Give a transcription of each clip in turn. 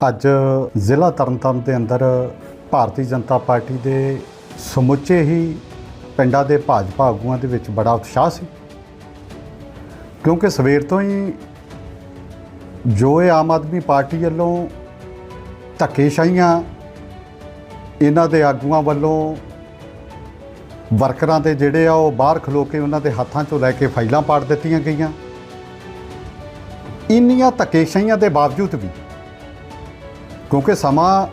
ਅੱਜ ਜ਼ਿਲ੍ਹਾ ਤਰਨਤਾਰਨ ਦੇ ਅੰਦਰ ਭਾਰਤੀ ਜਨਤਾ ਪਾਰਟੀ ਦੇ ਸਮੁੱਚੇ ਹੀ ਪਿੰਡਾਂ ਦੇ ਭਾਜਪਾ ਆਗੂਆਂ ਦੇ ਵਿੱਚ ਬੜਾ ਉਤਸ਼ਾਹ ਸੀ। ਕਿਉਂਕਿ ਸਵੇਰ ਤੋਂ ਹੀ ਜੋ ਇਹ ਆਮ ਆਦਮੀ ਪਾਰਟੀ ਵੱਲੋਂ ਧੱਕੇਸ਼ਾਹੀਆਂ ਇਹਨਾਂ ਦੇ ਆਗੂਆਂ ਵੱਲੋਂ ਵਰਕਰਾਂ ਦੇ ਜਿਹੜੇ ਆ ਉਹ ਬਾਹਰ ਖਲੋ ਕੇ ਉਹਨਾਂ ਦੇ ਹੱਥਾਂ 'ਚੋਂ ਲੈ ਕੇ ਫਾਈਲਾਂ ਪਾੜ ਦਿੱਤੀਆਂ ਗਈਆਂ। ਇੰਨੀਆਂ ਧੱਕੇਸ਼ਾਹੀਆਂ ਦੇ ਬਾਵਜੂਦ ਵੀ ਕਿਉਂਕਿ ਸਮਾਂ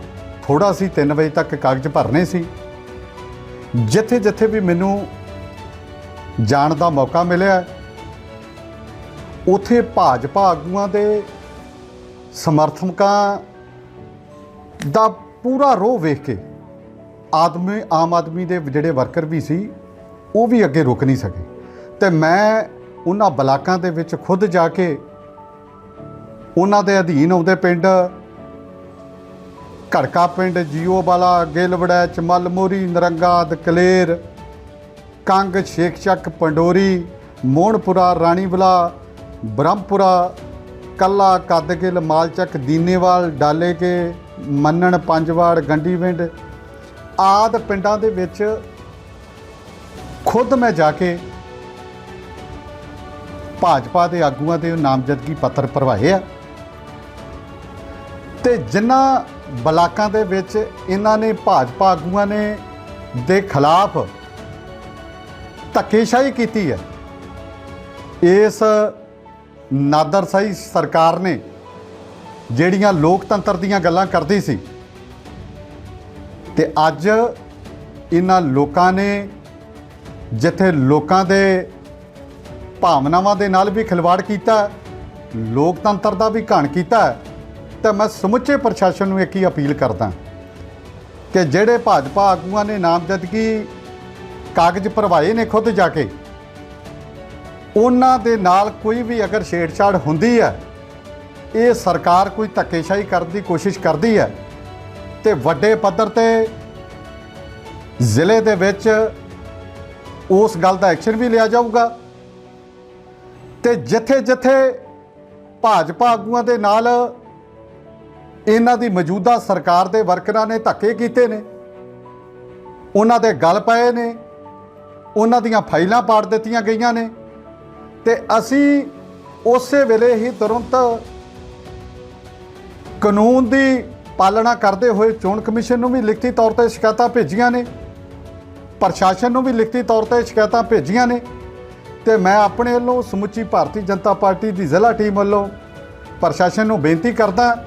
ਥੋੜਾ ਸੀ 3 ਵਜੇ ਤੱਕ ਕਾਗਜ਼ ਭਰਨੇ ਸੀ। ਜਿੱਥੇ ਜਿੱਥੇ ਵੀ ਮੈਨੂੰ ਜਾਣ ਦਾ ਮੌਕਾ ਮਿਲਿਆ, ਉਥੇ ਭਾਜਪਾ ਆਗੂਆਂ ਦੇ ਸਮਰਥਕਾਂ ਦਾ ਪੂਰਾ ਰੋਹ ਵੇਖ ਕੇ ਆਦਮੀ, ਆਮ ਆਦਮੀ ਦੇ ਜਿਹੜੇ ਵਰਕਰ ਵੀ ਸੀ, ਉਹ ਵੀ ਅੱਗੇ ਰੁਕ ਨਹੀਂ ਸਕੇ। ਤੇ ਮੈਂ ਉਹਨਾਂ ਬਲਾਕਾਂ ਦੇ ਵਿੱਚ ਖੁਦ ਜਾ ਕੇ ਉਹਨਾਂ ਦੇ ਅਧੀਨ ਆਉਂਦੇ ਪਿੰਡ ਘੜਕਾ ਪਿੰਡ ਜੀਓਵਾਲਾ ਵਾਲਾ, ਗਿੱਲਵੜਾ ਚਮਲ ਮੋਰੀ, ਨਰੰਗਾ ਦਕਲੇਰ ਕੰਗ ਸ਼ੇਖਚੱਕ ਪੰਡੋਰੀ ਮੋਹਣਪੁਰਾ ਰਾਣੀਵਲਾ, ਬ੍ਰਹਮਪੁਰਾ, ਕੱਲਾ ਕੱਦਗਿਲ ਮਾਲਚੱਕ ਦੀਨੇਵਾਲ ਡਾਲੇਕੇ ਮੰਨਣ ਪੰਜਵਾੜ ਗੰਡੀਵਿੰਡ ਆਦ ਪਿੰਡਾਂ ਦੇ ਵਿੱਚ ਖੁਦ ਮੈਂ ਜਾ ਕੇ ਭਾਜਪਾ ਦੇ ਆਗੂਆਂ ਦੇ ਨਾਮਜ਼ਦਗੀ ਪੱਤਰ ਭਰਵਾਏ ਆ। ਤੇ ਜਿਨ੍ਹਾਂ ਬਲਾਕਾਂ ਦੇ ਵਿੱਚ ਇਹਨਾਂ ਨੇ ਭਾਜਪਾ ਆਗੂਆਂ ਨੇ ਦੇ ਖਿਲਾਫ ਧੱਕੇਸ਼ਾਹੀ ਕੀਤੀ ਹੈ, ਇਸ ਨਾਦਰਸ਼ਾਹੀ ਸਰਕਾਰ ਨੇ ਜਿਹੜੀਆਂ ਲੋਕਤੰਤਰ ਦੀਆਂ ਗੱਲਾਂ ਕਰਦੀ ਸੀ ਤੇ ਅੱਜ ਇਹਨਾਂ ਲੋਕਾਂ ਨੇ ਜਿੱਥੇ ਲੋਕਾਂ ਦੇ ਭਾਵਨਾਵਾਂ ਦੇ ਨਾਲ ਵੀ ਖਿਲਵਾੜ ਕੀਤਾ, ਲੋਕਤੰਤਰ ਦਾ ਵੀ ਘਾਣ ਕੀਤਾ ਤਾਂ ਮੈਂ ਸਮੁੱਚੇ ਪ੍ਰਸ਼ਾਸਨ ਨੂੰ ਇੱਕ ਹੀ ਅਪੀਲ ਕਰਦਾ ਕਿ ਜਿਹੜੇ ਭਾਜਪਾ ਆਗੂਆਂ ਨੇ ਨਾਮਜ਼ਦਗੀ ਕਾਗਜ਼ ਭਰਵਾਏ ਨੇ ਖੁਦ ਜਾ ਕੇ, ਉਹਨਾਂ ਦੇ ਨਾਲ ਕੋਈ ਵੀ ਅਗਰ ਛੇੜਛਾੜ ਹੁੰਦੀ ਹੈ, ਇਹ ਸਰਕਾਰ ਕੋਈ ਧੱਕੇਸ਼ਾਹੀ ਕਰਨ ਦੀ ਕੋਸ਼ਿਸ਼ ਕਰਦੀ ਹੈ ਤੇ ਵੱਡੇ ਪੱਧਰ ਤੇ ਜ਼ਿਲ੍ਹੇ ਦੇ ਵਿੱਚ ਉਸ ਗੱਲ ਦਾ ਐਕਸ਼ਨ ਵੀ ਲਿਆ ਜਾਊਗਾ ਤੇ ਜਿੱਥੇ ਜਿੱਥੇ ਭਾਜਪਾ ਆਗੂਆਂ ਦੇ ਨਾਲ ਇਹਨਾਂ ਦੀ ਮੌਜੂਦਾ ਸਰਕਾਰ ਦੇ ਵਰਕਰਾਂ ਨੇ ਧੱਕੇ ਕੀਤੇ ਨੇ। ਉਹਨਾਂ ਦੇ ਗਲ ਪਏ ਨੇ। ਉਹਨਾਂ ਦੀਆਂ ਫਾਈਲਾਂ ਪਾੜ ਦਿੱਤੀਆਂ ਗਈਆਂ ਨੇ। ਤੇ ਅਸੀਂ ਉਸੇ ਵੇਲੇ ਹੀ ਤੁਰੰਤ ਕਾਨੂੰਨ ਦੀ ਪਾਲਣਾ ਕਰਦੇ ਹੋਏ ਚੋਣ ਕਮਿਸ਼ਨ ਨੂੰ ਵੀ ਲਿਖਤੀ ਤੌਰ ਤੇ ਸ਼ਿਕਾਇਤਾਂ ਭੇਜੀਆਂ ਨੇ। ਪ੍ਰਸ਼ਾਸਨ ਨੂੰ ਵੀ ਲਿਖਤੀ ਤੌਰ ਤੇ ਸ਼ਿਕਾਇਤਾਂ ਭੇਜੀਆਂ ਨੇ। ਤੇ ਮੈਂ ਆਪਣੇ ਵੱਲੋਂ ਸਮੁੱਚੀ ਭਾਰਤੀ ਜਨਤਾ ਪਾਰਟੀ ਦੀ ਜ਼ਿਲ੍ਹਾ ਟੀਮ ਵੱਲੋਂ ਪ੍ਰਸ਼ਾਸਨ ਨੂੰ ਬੇਨਤੀ ਕਰਦਾ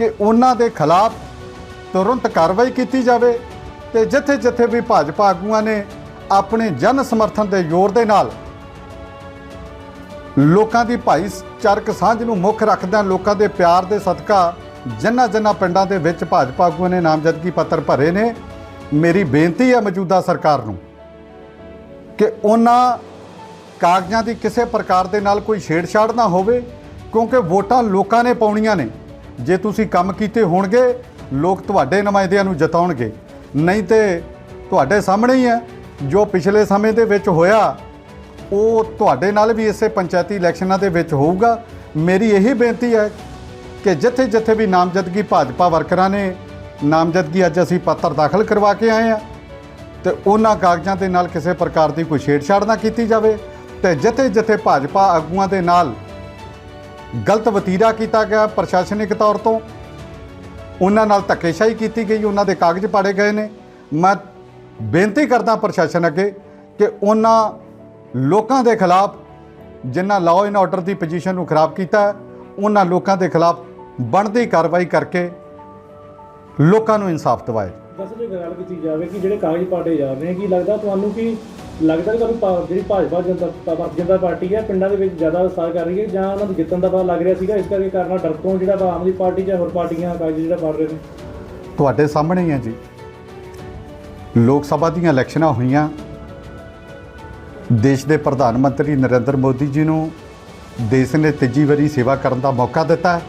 ਕਿ ਉਹਨਾਂ ਦੇ ਖਿਲਾਫ ਤੁਰੰਤ ਕਾਰਵਾਈ ਕੀਤੀ ਜਾਵੇ ਤੇ ਜਿੱਥੇ ਜਿੱਥੇ ਵੀ ਭਾਜਪਾ ਆਗੂਆਂ ਨੇ ਆਪਣੇ ਜਨ ਸਮਰਥਨ ਦੇ ਜ਼ੋਰ ਦੇ ਨਾਲ ਲੋਕਾਂ ਦੀ ਭਾਈਚਾਰਕ ਸਾਂਝ ਨੂੰ ਮੁੱਖ ਰੱਖਦਿਆਂ ਲੋਕਾਂ ਦੇ ਪਿਆਰ ਦੇ ਸਦਕਾ ਜਿਨ੍ਹਾਂ ਜਿਨ੍ਹਾਂ ਪਿੰਡਾਂ ਦੇ ਵਿੱਚ ਭਾਜਪਾ ਆਗੂਆਂ ਨੇ ਨਾਮਜ਼ਦਗੀ ਪੱਤਰ ਭਰੇ ਨੇ, ਮੇਰੀ ਬੇਨਤੀ ਹੈ ਮੌਜੂਦਾ ਸਰਕਾਰ ਨੂੰ ਕਿ ਉਹਨਾਂ ਕਾਗਜ਼ਾਂ ਦੀ ਕਿਸੇ ਪ੍ਰਕਾਰ ਦੇ ਨਾਲ ਕੋਈ ਛੇੜਛਾੜ ਨਾ ਹੋਵੇ, ਕਿਉਂਕਿ ਵੋਟਾਂ ਲੋਕਾਂ ਨੇ ਪਾਉਣੀਆਂ ਨੇ। ਜੇ ਤੁਸੀਂ ਕੰਮ ਕੀਤੇ ਹੋਣਗੇ, ਲੋਕ ਤੁਹਾਡੇ ਨੁਮਾਇੰਦਿਆਂ ਨੂੰ ਜਤਾਉਣਗੇ। ਨਹੀਂ ਤੇ ਤੁਹਾਡੇ ਸਾਹਮਣੇ ਹੀ ਹੈ। ਜੋ ਪਿਛਲੇ ਸਮੇਂ ਦੇ ਵਿੱਚ ਹੋਇਆ, ਉਹ ਤੁਹਾਡੇ ਨਾਲ ਵੀ ਇਸੇ ਪੰਚਾਇਤੀ ਇਲੈਕਸ਼ਨਾਂ ਦੇ ਵਿੱਚ ਹੋਊਗਾ। ਮੇਰੀ ਇਹੀ ਬੇਨਤੀ ਹੈ ਕਿ ਜਿੱਥੇ ਜਿੱਥੇ ਵੀ ਨਾਮਜ਼ਦਗੀ ਭਾਜਪਾ ਵਰਕਰਾਂ ਨੇ, ਨਾਮਜ਼ਦਗੀ ਅੱਜ ਅਸੀਂ ਪੱਤਰ ਦਾਖਲ ਕਰਵਾ ਕੇ ਆਏ ਆ ਤੇ ਉਹਨਾਂ ਕਾਗਜ਼ਾਂ ਦੇ ਨਾਲ ਕਿਸੇ ਪ੍ਰਕਾਰ ਦੀ ਕੋਈ ਛੇੜਛਾੜ ਨਾ ਕੀਤੀ ਜਾਵੇ ਤੇ ਜਿੱਥੇ ਜਿੱਥੇ ਭਾਜਪਾ ਆਗੂਆਂ ਦੇ ਨਾਲ ਗਲਤ ਵਤੀਰਾ ਕੀਤਾ ਗਿਆ ਪ੍ਰਸ਼ਾਸਨਿਕ ਤੌਰ ਤੋਂ। ਉਹਨਾਂ ਨਾਲ ਧੱਕੇਸ਼ਾਹੀ ਕੀਤੀ ਗਈ, ਉਹਨਾਂ ਦੇ ਕਾਗਜ਼ ਪਾੜੇ ਗਏ ਨੇ। ਮੈਂ ਬੇਨਤੀ ਕਰਦਾ ਪ੍ਰਸ਼ਾਸਨ ਅੱਗੇ ਕਿ ਉਹਨਾਂ ਲੋਕਾਂ ਦੇ ਖਿਲਾਫ ਜਿਨ੍ਹਾਂ ਲਾਅ ਐਂਡ ਆਰਡਰ ਦੀ ਪੋਜੀਸ਼ਨ ਨੂੰ ਖਰਾਬ ਕੀਤਾ ਉਹਨਾਂ ਲੋਕਾਂ ਦੇ ਖਿਲਾਫ ਬਣਦੀ ਕਾਰਵਾਈ ਕਰਕੇ ਲੋਕਾਂ ਨੂੰ ਇਨਸਾਫ ਦਿਵਾਏ। ਬਸ ਜੇ ਗੱਲ ਕੀਤੀ ਜਾਵੇ ਕਿ ਜਿਹੜੇ ਕਾਗਜ਼ ਪਾੜੇ ਜਾ ਰਹੇ ਨੇ, ਕੀ ਲੱਗਦਾ ਤੁਹਾਨੂੰ ਕਿ ਲੱਗਦਾ ਕਿ ਤੁਹਾਨੂੰ ਭਾ- ਜਿਹੜੀ ਭਾਜਪਾ ਜਨਤਾ ਭਾਰਤੀ ਜਨਤਾ ਪਾਰਟੀ ਹੈ, ਪਿੰਡਾਂ ਦੇ ਵਿੱਚ ਜ਼ਿਆਦਾ ਵਿਸਤਾਰ ਕਰ ਰਹੀ ਹੈ ਜਾਂ ਉਹਨਾਂ ਨੂੰ ਜਿੱਤਣ ਦਾ ਪਤਾ ਲੱਗ ਰਿਹਾ ਸੀਗਾ? ਇਸ ਕਰਕੇ ਕਰਨਾ ਡਰ ਤੋਂ ਜਿਹੜਾ ਵਾ ਆਮ ਆਦਮੀ ਪਾਰਟੀ ਜਾਂ ਹੋਰ ਪਾਰਟੀਆਂ ਕਾਗਜ਼ ਜਿਹੜਾ ਪੜ ਰਹੇ ਨੇ? ਤੁਹਾਡੇ ਸਾਹਮਣੇ ਹੀ ਹੈ ਜੀ। ਲੋਕ ਸਭਾ ਦੀਆਂ ਇਲੈਕਸ਼ਨਾਂ ਹੋਈਆਂ। ਦੇਸ਼ ਦੇ ਪ੍ਰਧਾਨ ਮੰਤਰੀ ਨਰਿੰਦਰ ਮੋਦੀ ਜੀ ਨੂੰ ਦੇਸ਼ ਨੇ ਤੀਜੀ ਵਾਰੀ ਸੇਵਾ ਕਰਨ ਦਾ ਮੌਕਾ ਦਿੱਤਾ ਹੈ।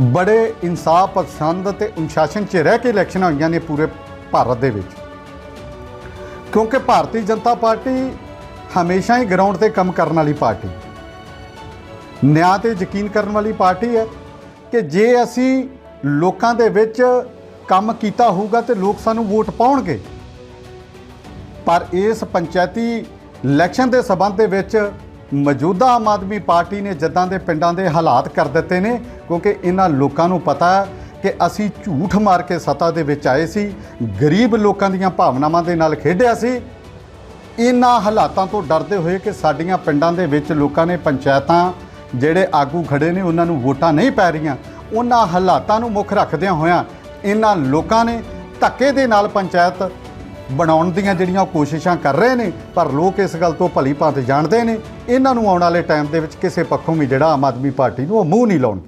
ਬੜੇ ਇਨਸਾਫ ਪਸੰਦ ਤੇ ਅਨੁਸ਼ਾਸਨ 'ਚ ਰਹਿ ਕੇ ਇਲੈਕਸ਼ਨਾਂ ਹੋਈਆਂ ਨੇ ਪੂਰੇ ਭਾਰਤ ਦੇ ਵਿੱਚ। ਕਿਉਂਕਿ ਭਾਰਤੀ ਜਨਤਾ ਪਾਰਟੀ ਹਮੇਸ਼ਾ ਹੀ ਗਰਾਊਂਡ ਤੇ ਕੰਮ ਕਰਨ ਵਾਲੀ ਪਾਰਟੀ ਨਿਆਂ ਤੇ ਯਕੀਨ ਕਰਨ ਵਾਲੀ ਪਾਰਟੀ ਹੈ ਕਿ ਜੇ ਅਸੀਂ ਲੋਕਾਂ ਦੇ ਵਿੱਚ ਕੰਮ ਕੀਤਾ ਹੋਊਗਾ ਤੇ ਲੋਕ ਸਾਨੂੰ ਵੋਟ ਪਾਉਣਗੇ। ਪਰ ਇਸ ਪੰਚਾਇਤੀ ਇਲੈਕਸ਼ਨ ਦੇ ਸਬੰਧ ਦੇ ਵਿੱਚ ਮੌਜੂਦਾ ਆਮ ਆਦਮੀ ਪਾਰਟੀ ਨੇ ਜਿੱਦਾਂ ਦੇ ਪਿੰਡਾਂ ਦੇ ਹਾਲਾਤ ਕਰ ਦਿੱਤੇ ਨੇ, ਕਿਉਂਕਿ ਇਹਨਾਂ ਲੋਕਾਂ ਨੂੰ ਪਤਾ ਕਿ ਅਸੀਂ ਝੂਠ ਮਾਰ ਕੇ ਸੱਤਾ ਦੇ ਵਿੱਚ ਆਏ ਸੀ, ਗਰੀਬ ਲੋਕਾਂ ਦੀਆਂ ਭਾਵਨਾਵਾਂ ਦੇ ਨਾਲ ਖੇਡਿਆ ਸੀ। ਇਹਨਾਂ ਹਾਲਾਤਾਂ ਤੋਂ ਡਰਦੇ ਹੋਏ ਕਿ ਸਾਡੀਆਂ ਪਿੰਡਾਂ ਦੇ ਵਿੱਚ ਲੋਕਾਂ ਨੇ ਪੰਚਾਇਤਾਂ ਜਿਹੜੇ ਆਗੂ ਖੜੇ ਨੇ, ਉਹਨਾਂ ਨੂੰ ਵੋਟਾਂ ਨਹੀਂ ਪੈ ਰਹੀਆਂ। ਉਹਨਾਂ ਹਾਲਾਤਾਂ ਨੂੰ ਮੁੱਖ ਰੱਖਦਿਆਂ ਹੋਇਆਂ ਇਹਨਾਂ ਲੋਕਾਂ ਨੇ ਧੱਕੇ ਦੇ ਨਾਲ ਪੰਚਾਇਤ ਬਣਾਉਣ ਦੀਆਂ ਜਿਹੜੀਆਂ ਉਹ ਕੋਸ਼ਿਸ਼ਾਂ ਕਰ ਰਹੇ ਨੇ, ਪਰ ਲੋਕ ਇਸ ਗੱਲ ਤੋਂ ਭਲੀ ਭਾਂਤ ਜਾਣਦੇ ਨੇ। ਇਹਨਾਂ ਨੂੰ ਆਉਣ ਵਾਲੇ ਟਾਈਮ ਦੇ ਵਿੱਚ ਕਿਸੇ ਪੱਖੋਂ ਵੀ ਜਿਹੜਾ ਆਮ ਆਦਮੀ ਪਾਰਟੀ ਨੂੰ ਉਹ ਮੂੰਹ ਨਹੀਂ ਲਾਉਣ